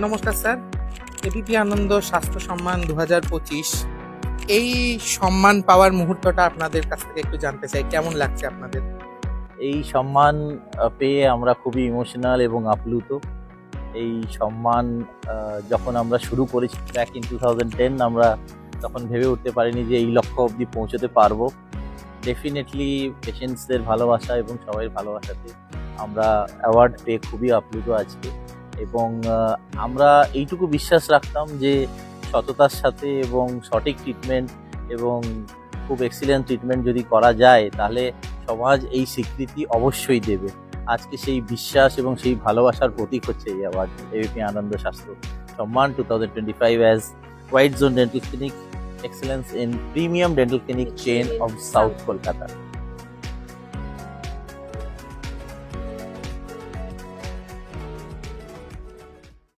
নমস্কার, sir. ABP Ananda স্বাস্থ্য সম্মান দু এই সম্মান পাওয়ার মুহূর্তটা আপনাদের কাছ থেকে একটু জানতে চাই। কেমন লাগছে আপনাদের? এই সম্মান পেয়ে আমরা খুবই ইমোশনাল এবং আপ্লুত। এই সম্মান যখন আমরা শুরু করেছি ব্যাক ইন টু আমরা তখন ভেবে উঠতে পারিনি যে এই লক্ষ্য অবধি পৌঁছতে পারব। ডেফিনেটলি পেশেন্টসদের ভালোবাসা এবং সবাই ভালোবাসাতে আমরা অ্যাওয়ার্ড পেয়ে খুবই আপ্লুত আজকে। এবং আমরা এইটুকু বিশ্বাস রাখতাম যে সততার সাথে এবং সঠিক ট্রিটমেন্ট এবং খুব এক্সিলেন্ট ট্রিটমেন্ট যদি করা যায়, তাহলে সমাজ এই স্বীকৃতি অবশ্যই দেবে। আজকে সেই বিশ্বাস এবং সেই ভালোবাসার প্রতীক হচ্ছে এই অ্যাওয়ার্ড এবিপি আনন্দ স্বাস্থ্য সম্মান two thousand twenty five as White Zone Dental Clinic excellence in premium dental clinic chain of south Kolkata